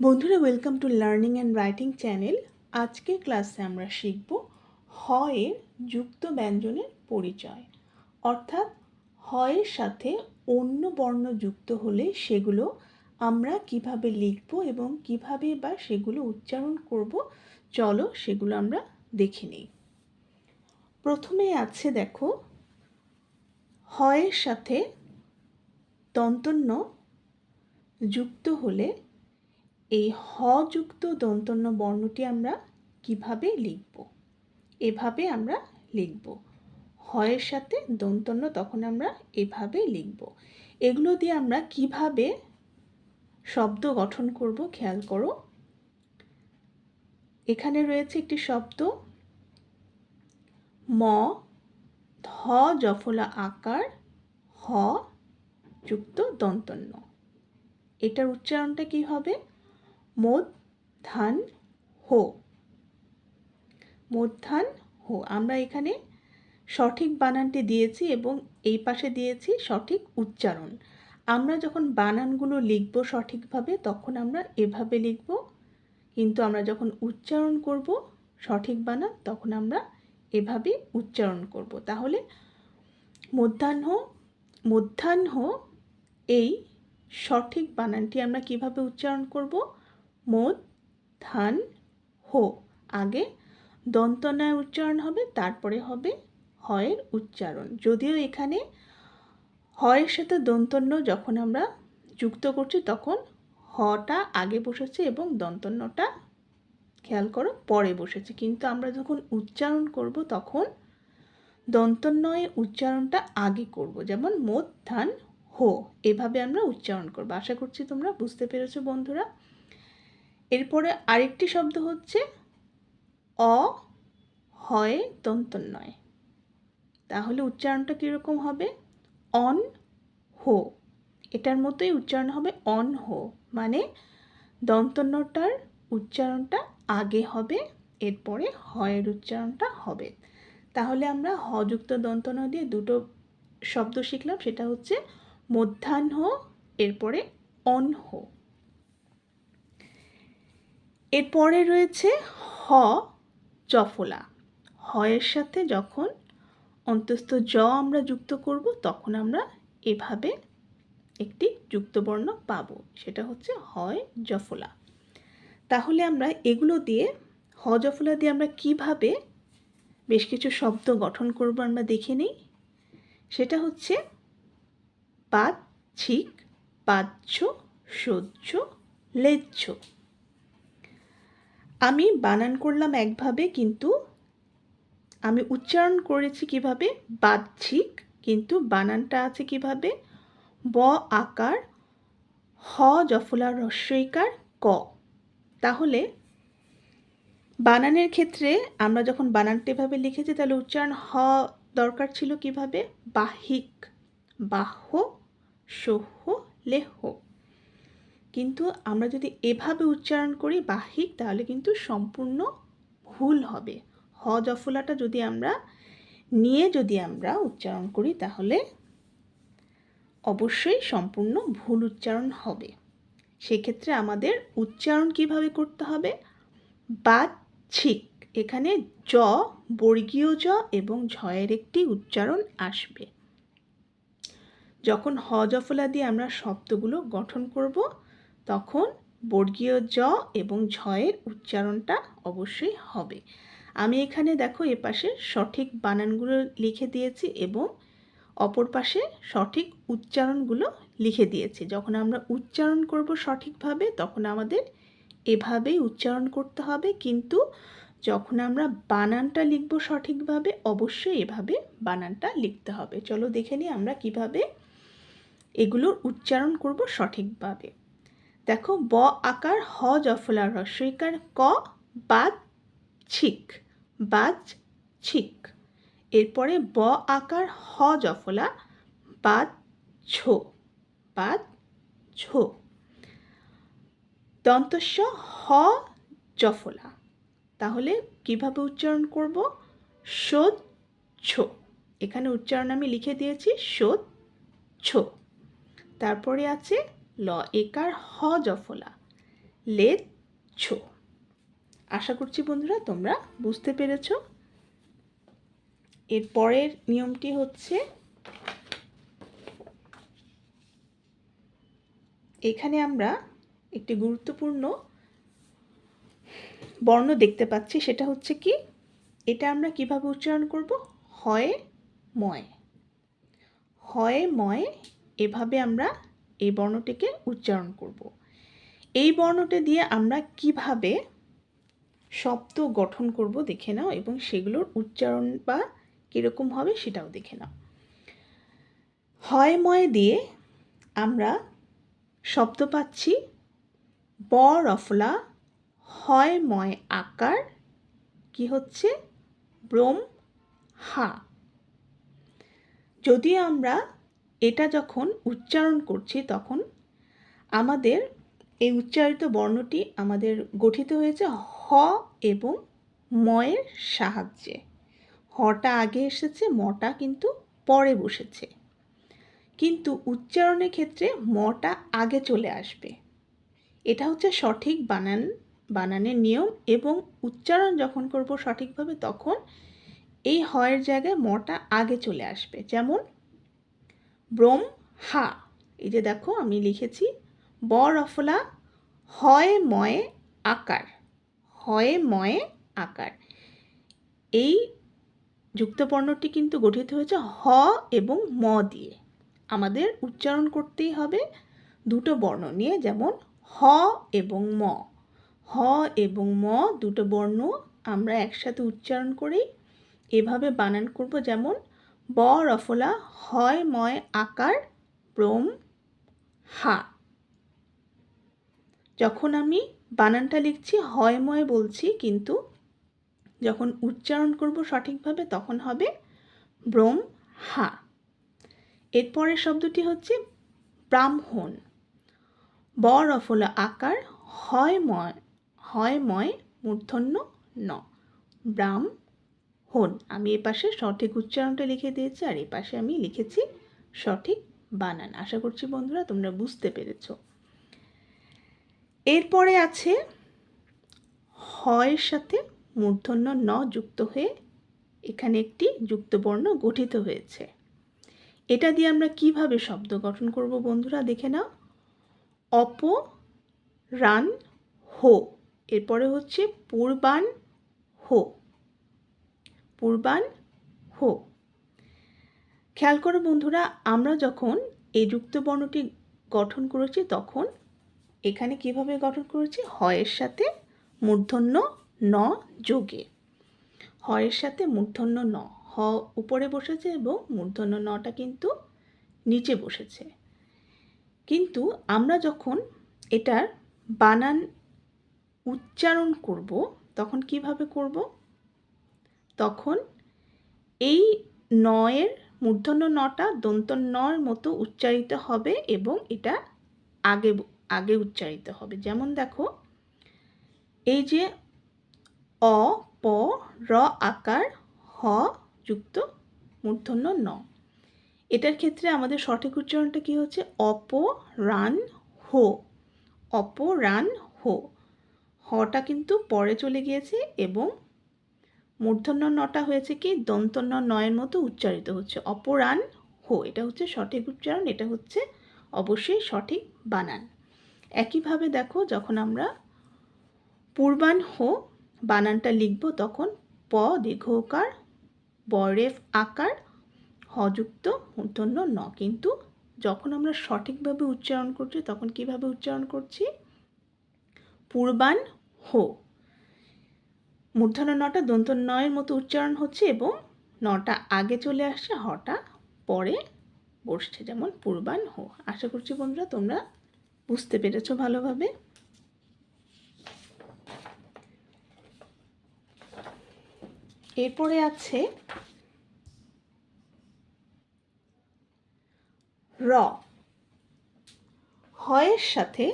বন্ধুরা welcome to learning and writing channel আজকে ক্লাসে আমরা শিখব হ হয়ের যুক্ত ব্যঞ্জনের পরিচয়। অর্থাৎ হয়ের সাথে অন্য বর্ণ যুক্ত হলে সেগুলো আমরা কীভাবে লিখব এবং কীভাবে বা সেগুলো উচ্চারণ করব, চলো সেগুলো আমরা দেখে নিই। প্রথমে আছে দেখো, হয়ের সাথে তন্তন্য যুক্ত হলে এই হ যুক্ত দন্তন্য বর্ণটি আমরা কীভাবে লিখব? এভাবে আমরা লিখব। হয়ের সাথে দন্তন্য তখন আমরা এভাবে লিখব। এগুলো দিয়ে আমরা কীভাবে শব্দ গঠন করব খেয়াল করো। এখানে রয়েছে একটি শব্দ, ম, ধ, জফলা আকার, হ, যুক্ত দন্তন্য। এটার উচ্চারণটা কি হবে? মধ্যাহ্ন হো। মধ্যাহ্ন হো। আমরা এখানে সঠিক বানানটি দিয়েছি এবং এই পাশে দিয়েছি সঠিক উচ্চারণ। আমরা যখন বানানগুলো লিখব সঠিকভাবে, তখন আমরা এভাবে লিখব। কিন্তু আমরা যখন উচ্চারণ করব সঠিক বানান, তখন আমরা এভাবে উচ্চারণ করব। তাহলে মধ্যাহ্ন মধ্যাহ্ন এই সঠিক বানানটি আমরা কীভাবে উচ্চারণ করব? মোদ ধান হো। আগে দন্তনায় উচ্চারণ হবে, তারপরে হবে হয়ের উচ্চারণ। যদিও এখানে হয়ের সাথে দন্তন্য যখন আমরা যুক্ত করছি, তখন হটা আগে বসেছে এবং দন্তন্যটা, খেয়াল করো, পরে বসেছে। কিন্তু আমরা যখন উচ্চারণ করব, তখন দন্তন্নয়ে উচ্চারণটা আগে করব। যেমন মোদ ধান হো, এভাবে আমরা উচ্চারণ করব। আশা করছি তোমরা বুঝতে পেরেছ, বন্ধুরা। এরপরে আরেকটি শব্দ হচ্ছে অ হয় দন্তন্নয় তাহলে উচ্চারণটা কীরকম হবে? অন হো। এটার মতোই উচ্চারণ হবে অন হো। মানে দন্তন্যটার উচ্চারণটা আগে হবে, এরপরে হয়ের উচ্চারণটা হবে। তাহলে আমরা হযুক্ত দন্তন্য দিয়ে দুটো শব্দ শিখলাম, সেটা হচ্ছে মধ্যাহ্ন, এরপরে অনহ এরপরে রয়েছে হ, জফলা। হয়ের সাথে যখন অন্তস্থ জ আমরা যুক্ত করব, তখন আমরা এভাবে একটি যুক্তবর্ণ পাব। সেটা হচ্ছে হয় জফলা। তাহলে আমরা এগুলো দিয়ে, হ, জফলা দিয়ে আমরা কীভাবে বেশ কিছু শব্দ গঠন করব আমরা দেখে নিই। সেটা হচ্ছে পাচ্ছিক পাচ্ছ সহ্য, লেজ্জ। আমি বানান করলাম একভাবে, কিন্তু আমি উচ্চারণ করেছি কীভাবে? বাহ্যিক, কিন্তু বানানটা আছে কীভাবে? ব আকার, হ জফলা রস্যইকার, ক। তাহলে বানানের ক্ষেত্রে আমরা যখন বানানটা এভাবে লিখেছি, তাহলে উচ্চারণ হ দরকার ছিল কীভাবে? বাহিক বাহ্য, সহ্য, লেহ। কিন্তু আমরা যদি এভাবে উচ্চারণ করি বাহিক তাহলে কিন্তু সম্পূর্ণ ভুল হবে। হ জফলাটা যদি আমরা, নিয়ে যদি আমরা উচ্চারণ করি, তাহলে অবশ্যই সম্পূর্ণ ভুল উচ্চারণ হবে। সেক্ষেত্রে আমাদের উচ্চারণ কীভাবে করতে হবে? বাচ্ছিক এখানে জ, বর্গীয় জ এবং ঝয়ের একটি উচ্চারণ আসবে। যখন হ জফলা দিয়ে আমরা শব্দগুলো গঠন করব তখন বর্গীয় জ এবং ঝয়ের উচ্চারণটা অবশ্যই হবে। আমি এখানে দেখো এ পাশে সঠিক বানানগুলো লিখে দিয়েছি এবং অপর পাশে সঠিক উচ্চারণগুলো লিখে দিয়েছি। যখন আমরা উচ্চারণ করব সঠিকভাবে, তখন আমাদের এভাবেই উচ্চারণ করতে হবে। কিন্তু যখন আমরা বানানটা লিখব সঠিকভাবে, অবশ্যই এভাবে বানানটা লিখতে হবে। চলো দেখে নিই আমরা কীভাবে এগুলোর উচ্চারণ করব সঠিকভাবে। দেখো, ব আকার, হ জফলা রস্বইকার ক, বাদ, ছিক বাজ ছিক। এরপরে ব আকার, হ জফলা, বাদ ছো বাদ ছো দন্তস্ব, হ জফলা। তাহলে কীভাবে উচ্চারণ করব? সোদ ছো এখানে উচ্চারণ আমি লিখে দিয়েছি সোদ ছো তারপরে আছে ল একার হ জফলা লেছ আশা করছি বন্ধুরা তোমরা বুঝতে পেরেছ। এর পরের নিয়মটি হচ্ছে এখানে আমরা একটি গুরুত্বপূর্ণ বর্ণ দেখতে পাচ্ছি, সেটা হচ্ছে কি, এটা আমরা কীভাবে উচ্চারণ করব? হয়, ময়। হয়, ময়, এভাবে আমরা এই বর্ণটিকে উচ্চারণ করব। এই বর্ণটি দিয়ে আমরা কীভাবে শব্দ গঠন করব দেখে নাও এবং সেগুলোর উচ্চারণ বা কীরকম হবে সেটাও দেখে নাও। হয় ময় দিয়ে আমরা শব্দ পাচ্ছি, ব রফলা হয় ময় আকার, কি হচ্ছে? ব্রোম, হা। যদি আমরা এটা যখন উচ্চারণ করছি তখন আমাদের এই উচ্চারিত বর্ণটি আমাদের গঠিত হয়েছে হ এবং ময়ের সাহায্যে। হটা আগে এসেছে, মটা কিন্তু পরে বসেছে। কিন্তু উচ্চারণের ক্ষেত্রে মটা আগে চলে আসবে। এটা হচ্ছে সঠিক বানান, বানানের নিয়ম এবং উচ্চারণ যখন করব সঠিকভাবে তখন এই হয়ের জায়গায় মটা আগে চলে আসবে। যেমন ব্রোম হা। এই যে দেখো, আমি লিখেছি ব রফলা হয় ময়ে আকার, হয় ময়ে আকার। এই যুক্তবর্ণটি কিন্তু গঠিত হয়েছে হ এবং ম দিয়ে। আমাদের উচ্চারণ করতেই হবে দুটো বর্ণ নিয়ে, যেমন হ এবং ম। হ এবং ম দুটো বর্ণ আমরা একসাথে উচ্চারণ করেই এভাবে বানান করব, যেমন ব রফলা, হয় ময় আকার, ব্রোম, হা। যখন আমি বানানটা লিখছি, হয় ময় বলছি, কিন্তু যখন উচ্চারণ করব সঠিকভাবে, তখন হবে ব্রোম, হা। এরপরের শব্দটি হচ্ছে ব্রাহ্মণ। ব রফলা, আকার, হয় ময় হয় ময়, মূর্ধন্য, ন। ব্রাহ্ম হন আমি এ পাশে সঠিক উচ্চারণটা লিখে দিয়েছি আর এ পাশে আমি লিখেছি সঠিক বানান। আশা করছি বন্ধুরা তোমরা বুঝতে পেরেছ। এরপরে আছে হয়ের সাথে মূর্ধন্য ন যুক্ত হয়ে এখানে একটি যুক্তবর্ণ গঠিত হয়েছে। এটা দিয়ে আমরা কীভাবে শব্দ গঠন করব বন্ধুরা দেখে নাও। অপ রান হো, এরপরে হচ্ছে পূর্বান হো। পূর্বান হো। খেয়াল করো বন্ধুরা, আমরা যখন এই যুক্ত বর্ণটি গঠন করেছি, তখন এখানে কীভাবে গঠন করেছি? হয়ের সাথে মূর্ধন্য ন যোগে। হয়ের সাথে মূর্ধন্য ন। হ উপরে বসেছে এবং মূর্ধন্য নটা কিন্তু নিচে বসেছে। কিন্তু আমরা যখন এটার বানান উচ্চারণ করব, তখন কীভাবে করব? তখন এই নয়ের মূর্ধন্য নটা দন্ত নর মতো উচ্চারিত হবে এবং এটা আগে আগে উচ্চারিত হবে। যেমন দেখো, এই যে অ, প, র আকার হ যুক্ত মূর্ধন্য ন। এটার ক্ষেত্রে আমাদের সঠিক উচ্চারণটা কি হচ্ছে? অপ রান হো। অপ রান হো। হটা কিন্তু পরে চলে গিয়েছে এবং মূর্ধন্য নটা হয়েছে কি? দন্তন্য নয়ের মতো উচ্চারিত হচ্ছে। অপরাণ হো, এটা হচ্ছে সঠিক উচ্চারণ, এটা হচ্ছে অবশ্যই সঠিক বানান। একইভাবে দেখো, যখন আমরা পূর্বান হো বানানটা লিখব, তখন প, দীর্ঘকার বরেফ আকার হযুক্ত মূর্ধন্য ন। কিন্তু যখন আমরা সঠিকভাবে উচ্চারণ করছি, তখন কীভাবে উচ্চারণ করছি? পূর্বান হো মূর্ধন্য নটা, দন্ত নয়ের মতো উচ্চারণ হচ্ছে এবং নটা আগে চলে আসছে হটা পরে বসছে যেমন পূর্বান হো আশা করছি বন্ধুরা তোমরা বুঝতে পেরেছ ভালোভাবে। এরপরে আছে র। হয়ের সাথে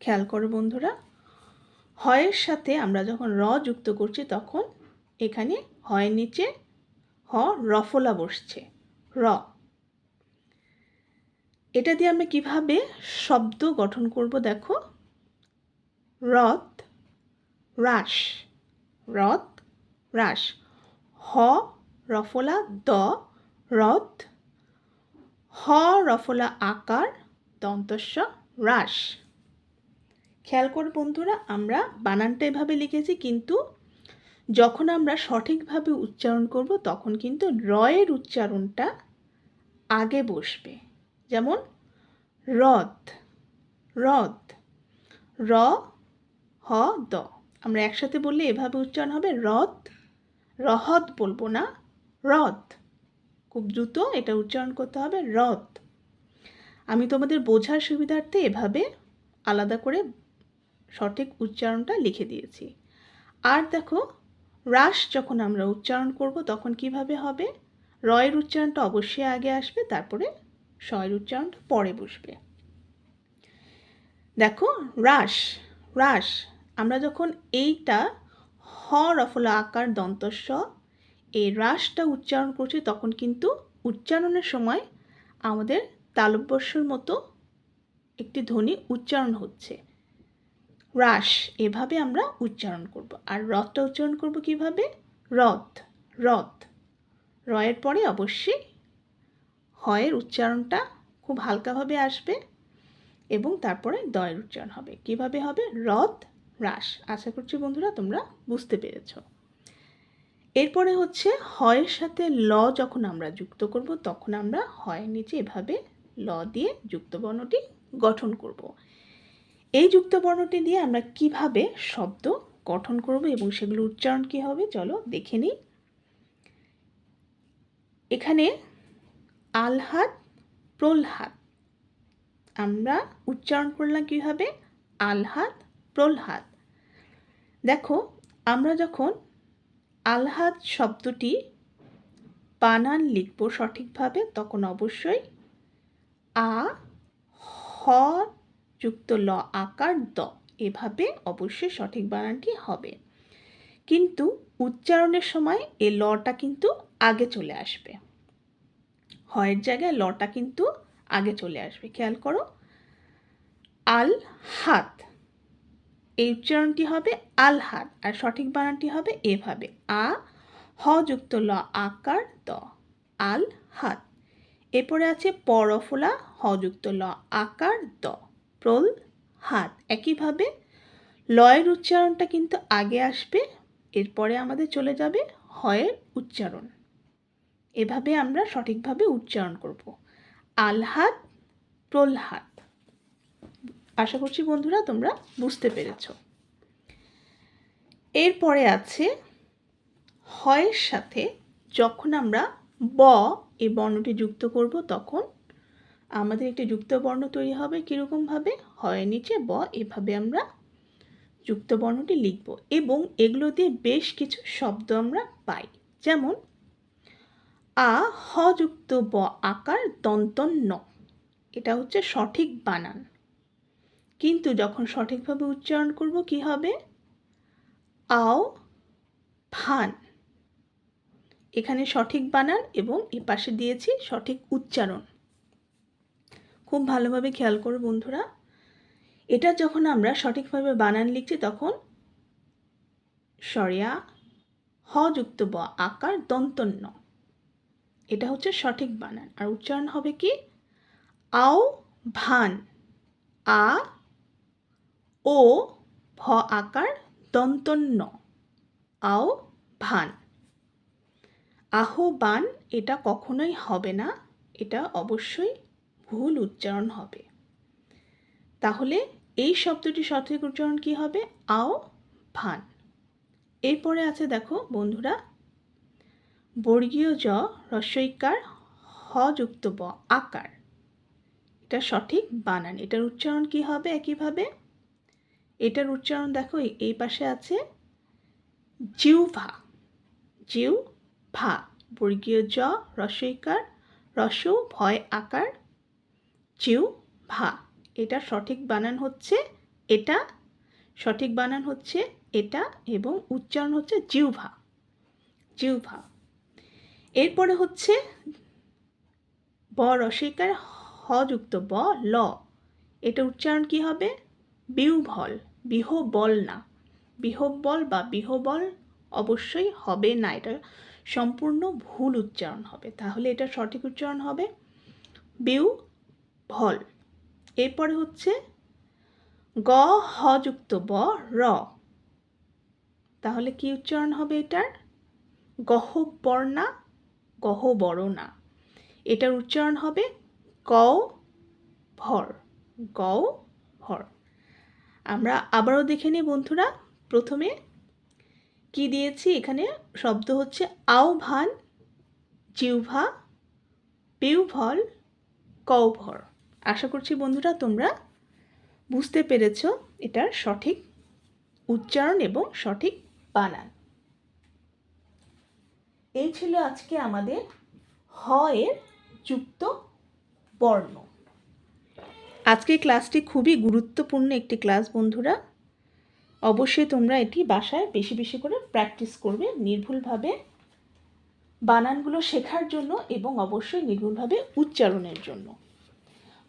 খেয়াল করো বন্ধুরা। হয়ের সাথে আমরা যখন র যুক্ত করছি, তখন এখানে হয়ের নিচে হ রফলা বসছে, র। এটা দিয়ে আমরা কীভাবে শব্দ গঠন করব দেখো? রথ রাস রথ রাস হ, রফলা, দ, রথ। হ, রফলা, আকার, দন্তস্ব রাস খেয়াল করে বন্ধুরা, আমরা বানানটা এভাবে লিখেছি, কিন্তু যখন আমরা সঠিকভাবে উচ্চারণ করব, তখন কিন্তু রয়ের উচ্চারণটা আগে বসবে। যেমন, রথ রথ, র, হ, দ। আমরা একসাথে বললে এভাবে উচ্চারণ হবে, রথ, রহত বলব না, রথ। খুব দ্রুত এটা উচ্চারণ করতে হবে, রথ। আমি তোমাদের বোঝার সুবিধার্থে এভাবে আলাদা করে সঠিক উচ্চারণটা লিখে দিয়েছি। আর দেখো রাস যখন আমরা উচ্চারণ করব তখন কীভাবে হবে? রয়ের উচ্চারণটা অবশ্যই আগে আসবে, তারপরে শয়ের উচ্চারণটা পরে বসবে। দেখো রাস রাস আমরা যখন এইটা হ রফলা আকার দন্তস্ব, এই রাসটা উচ্চারণ করছি তখন কিন্তু উচ্চারণের সময় আমাদের তালব্যস্যর মতো একটি ধ্বনি উচ্চারণ হচ্ছে। রাস এভাবে আমরা উচ্চারণ করব। আর রথটা উচ্চারণ করব কীভাবে? রথ রথ। রয়ের পরে অবশ্যই হয়ের উচ্চারণটা খুব হালকাভাবে আসবে এবং তারপরে দয়ের উচ্চারণ হবে। কীভাবে হবে? রথ রাস আশা করছি বন্ধুরা তোমরা বুঝতে পেরেছ। এরপরে হচ্ছে হয়ের সাথে ল যখন আমরা যুক্ত করব, তখন আমরা হয়ের নিচে এভাবে ল দিয়ে যুক্ত বর্ণটি গঠন করব। এই যুক্ত বর্ণটি দিয়ে আমরা কীভাবে শব্দ গঠন করব এবং সেগুলো উচ্চারণ কী হবে? চলো দেখে নিই। এখানে আলহাত প্রলহাত আমরা উচ্চারণ করলাম কীভাবে? আলহাত প্রলহাত দেখো, আমরা যখন আলহাত শব্দটি বানান লিখব সঠিকভাবে, তখন অবশ্যই আ, হ যুক্ত ল আকার দ। এভাবে অবশ্যই সঠিক বানানটি হবে। কিন্তু উচ্চারণের সময় এ লটা কিন্তু আগে চলে আসবে। হয়ের জায়গায় লটা কিন্তু আগে চলে আসবে। খেয়াল করো। আল হাত। এই উচ্চারণটি হবে আল হাত। আর সঠিক বানানটি হবে এভাবে। আ, হ যুক্ত ল আকার দ। আল হাত। এরপরে আছে পরফলা, হ যুক্ত ল আকার দ। প্রল, হাত। একইভাবে লয়ের উচ্চারণটা কিন্তু আগে আসবে, এরপরে আমাদের চলে যাবে হয়ের উচ্চারণ। এভাবে আমরা সঠিকভাবে উচ্চারণ করব। আলহাত প্রলহাত আশা করছি বন্ধুরা তোমরা বুঝতে পেরেছ। এরপরে আছে হয়ের সাথে যখন আমরা ব এ বর্ণটি যুক্ত করব, তখন আমাদের একটি যুক্ত বর্ণ তৈরি হবে, কীরকমভাবে? হয় নিচে ব, এভাবে আমরা যুক্ত বর্ণটি লিখব। এবং এগুলো দিয়ে বেশ কিছু শব্দ আমরা পাই। যেমন, আ, হ যুক্ত ব আকার দন্তন ন এটা হচ্ছে সঠিক বানান। কিন্তু যখন সঠিকভাবে উচ্চারণ করব, কি হবে? আও ফান এখানে সঠিক বানান এবং এ পাশে দিয়েছি সঠিক উচ্চারণ। খুব ভালোভাবে খেয়াল করো বন্ধুরা। এটা যখন আমরা সঠিকভাবে বানান লিখছি তখন সরিয়া হ যুক্ত ব আকার দন্তন্য। এটা হচ্ছে সঠিক বানান। আর উচ্চারণ হবে কি? আও ভান। আ ও ভ আকার দন্তন্য। আও ভান। আহ্বান এটা কখনোই হবে না। এটা অবশ্যই ভুল উচ্চারণ হবে। তাহলে এই শব্দটি সঠিক উচ্চারণ কি হবে? আও, ভান। এরপরে আছে দেখো বন্ধুরা, বর্গীয় জ, রস্বইকার, হ যুক্ত ব, আকার। এটা সঠিক বানান। এটার উচ্চারণ কি হবে একইভাবে? এটার উচ্চারণ দেখো, এই পাশে আছে জিউ ভা জিউ ভা বর্গীয় জ, রস্বইকার, রস, ভয়, আকার। জিউ ভা এটা সঠিক বানান হচ্ছে এটা, সঠিক বানান হচ্ছে এটা এবং উচ্চারণ হচ্ছে জিউভা জিউভা এরপরে হচ্ছে ব রসিকার হ যুক্ত ব, ল, এটা উচ্চারণ কি হবে? বিউভল বিহবল না, বিহবল বা বিহবল অবশ্যই হবে না, এটা সম্পূর্ণ ভুল উচ্চারণ হবে, তাহলে এটা সঠিক উচ্চারণ হবে। বিউ ভল। এরপরে হচ্ছে গ, হ যুক্ত ব, র। তাহলে কি উচ্চারণ হবে এটার? গহ্বর না গহ্বর না এটার উচ্চারণ হবে ক ভর গ ভর। আমরা আবারও দেখে নিই বন্ধুরা, প্রথমে কি দিয়েছি? এখানে শব্দ হচ্ছে আহ্বান জিহ্বা পিউভল কৌভর আশা করছি বন্ধুরা তোমরা বুঝতে পেরেছ এটার সঠিক উচ্চারণ এবং সঠিক বানান। এই ছিল আজকে আমাদের হ এর যুক্ত বর্ণ। আজকের ক্লাসটি খুবই গুরুত্বপূর্ণ একটি ক্লাস বন্ধুরা। অবশ্যই তোমরা এটি বাসায় বেশি বেশি করে প্র্যাকটিস করবে, নির্ভুলভাবে বানানগুলো শেখার জন্য এবং অবশ্যই নির্ভুলভাবে উচ্চারণের জন্য।